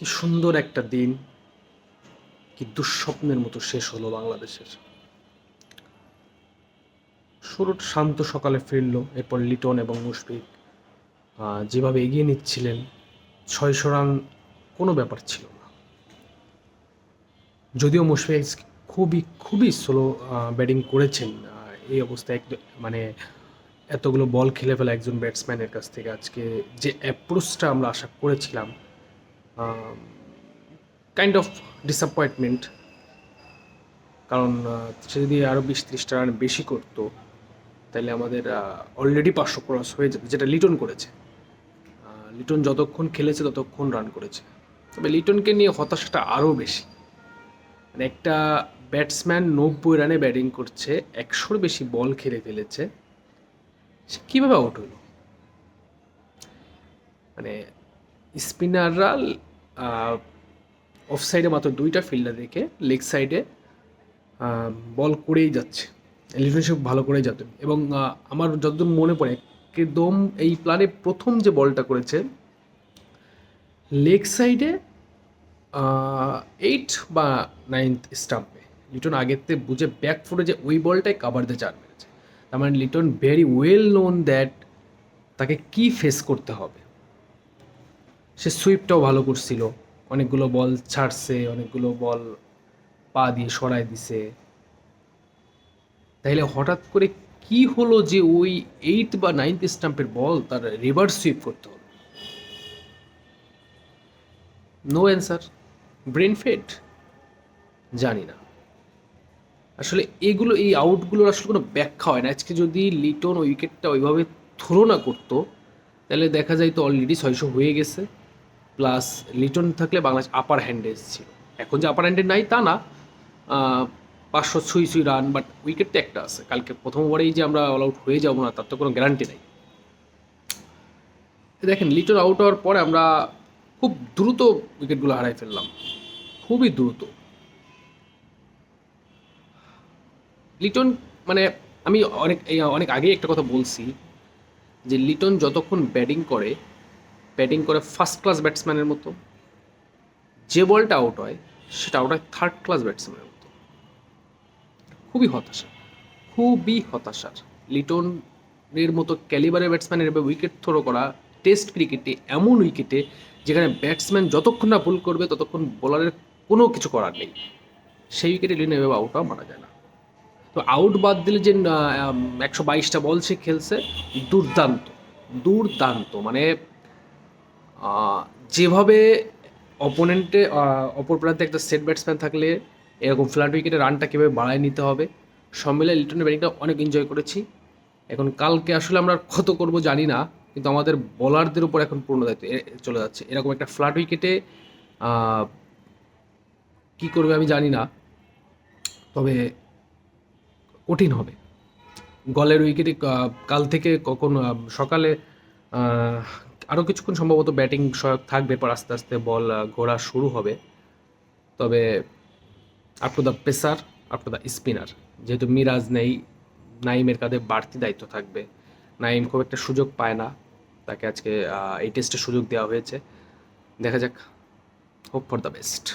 কি সুন্দর একটা দিন, কি দুঃস্বপ্নের মতো শেষ হলো বাংলাদেশের। শুরু শান্ত সকালে ফিরলো, এরপর লিটন এবং মুশফিক যেভাবে এগিয়ে নিচ্ছিলেন, ছয়শো রান কোনো ব্যাপার ছিল না। যদিও মুশফিক খুবই খুবই স্লো ব্যাটিং করেছেন এই অবস্থায় এক মানে এতগুলো বল খেলে ফেলা একজন ব্যাটসম্যানের কাছ থেকে আজকে যে অ্যাপ্রোচটা আমরা আশা করেছিলাম কাইন্ড অফ ডিসঅ্যাপয়েন্টমেন্ট কারণ সে যদি আরও বিশ ত্রিশটা রান বেশি করতো তাহলে আমাদের অলরেডি পাঁচশো ক্রস হয়ে যেত যেটা লিটন করেছে। লিটন যতক্ষণ খেলেছে, ততক্ষণ রান করেছে। তবে লিটনকে নিয়ে হতাশাটা আরও বেশি। মানে একটা ব্যাটসম্যান নব্বই রানে ব্যাটিং করছে, একশোর বেশি বল খেলে ফেলেছে, সে কীভাবে আউট হলো? মানে স্পিনাররা অফ সাইডে মাত্র দুইটা ফিল্ডার রেখে লেগ সাইডে বল করেই যাচ্ছে। লিডারশিপ ভালো করেই যেতেন এবং আমার যতদূর মনে পড়ে, একদম এই প্ল্যানে প্রথম যে বলটা করেছে লেগ সাইডে এইট বা নাইনথ স্টাম্পে লিটন আগের থেকে বুঝে ব্যাক ফুটে যে ওই বলটাই কাভার দিয়ে চার মেরেছে। তার মানে Liton very well known that তাকে কি ফেস করতে হবে? সে সুইপটাও ভালো করছিল। অনেকগুলো বল ছাড়ছে, অনেকগুলো বল পা দিয়ে সরায় দিছে। তাইলে হঠাৎ করে কি হলো যে ওই এইট বা নাইনথ স্টাম্পের বল তার রিভার্স সুইপ করতে হলো? নো অ্যান্সার ব্রেন ফেড জানি না। আসলে এগুলো, এই আউটগুলোর আসলে কোনো ব্যাখ্যা হয় না। আজকে যদি লিটন উইকেটটা ওইভাবে থ্রো না করতো তাহলে দেখা যায় তো অলরেডি ছয়শো হয়ে গেছে। প্লাস লিটন থাকলে বাংলাদেশ আপার হ্যান্ডে ছিল। এখন যে আপার হ্যান্ডে নাই, তা না। পাঁচশো ছুঁই ছুঁই রান বাট উইকেট তো একটা আছে। কালকে প্রথম ওভারেই যে আমরা অল আউট হয়ে যাব না, তার তো কোনো গ্যারান্টি নাই। দেখেন, লিটন আউট হওয়ার পরে আমরা খুব দ্রুত উইকেটগুলো হারাই ফেললাম। খুবই দ্রুত। লিটন মানে আমি অনেক অনেক আগেই একটা কথা বলছি যে লিটন যতক্ষণ ব্যাটিং করে ব্যাটিং করে ফার্স্ট ক্লাস ব্যাটসম্যানের মতো, যে বলটা আউট হয়, সেটা আউট হয় থার্ড ক্লাস ব্যাটসম্যানের মতো। খুবই হতাশা, খুবই হতাশার। লিটনের মতো ক্যালিবারের ব্যাটসম্যানের এভাবে উইকেট থ্রো করা টেস্ট ক্রিকেটে এমন উইকেটে যেখানে ব্যাটসম্যান যতক্ষণ না ভুল করবে, ততক্ষণ বোলারের কোনো কিছু করার নেই। সেই উইকেটে লিটন এভাবে আউট হওয়া মারা যায় না। তো আউট বাদ দিলে যে একশো বাইশটা বল সে খেলছে, দুর্দান্ত দুর্দান্ত। মানে যেভাবে অপোনেন্টে অপর প্রান্তে একটা সেট ব্যাটসম্যান থাকলে এরকম ফ্ল্যাট উইকেটে রানটা কীভাবে বাড়ায় নিতে হবে, সব মিলে লিটনের ব্যাটিংটা অনেক এনজয় করেছি। এখন কালকে আসলে আমরা ক্ষত করব জানি না, কিন্তু আমাদের বোলারদের উপর এখন পূর্ণ দায়িত্ব চলে যাচ্ছে। এরকম একটা ফ্ল্যাট উইকেটে কী করবে আমি জানি না, তবে কঠিন হবে। গলের উইকেটে কাল থেকে কখন সকালে আরও কিছুক্ষণ সম্ভবত ব্যাটিং সহায়ক থাকবে পর আস্তে আস্তে বল ঘোরা শুরু হবে। তবে up to the pacer up to the spinner যেহেতু মিরাজ নেই, নাইমের কাঁধে বাড়তি দায়িত্ব থাকবে। নাইম খুব একটা সুযোগ পায় না, তাকে আজকে এই টেস্টে সুযোগ দেওয়া হয়েছে। দেখা যাক হোপ ফর দ্য বেস্ট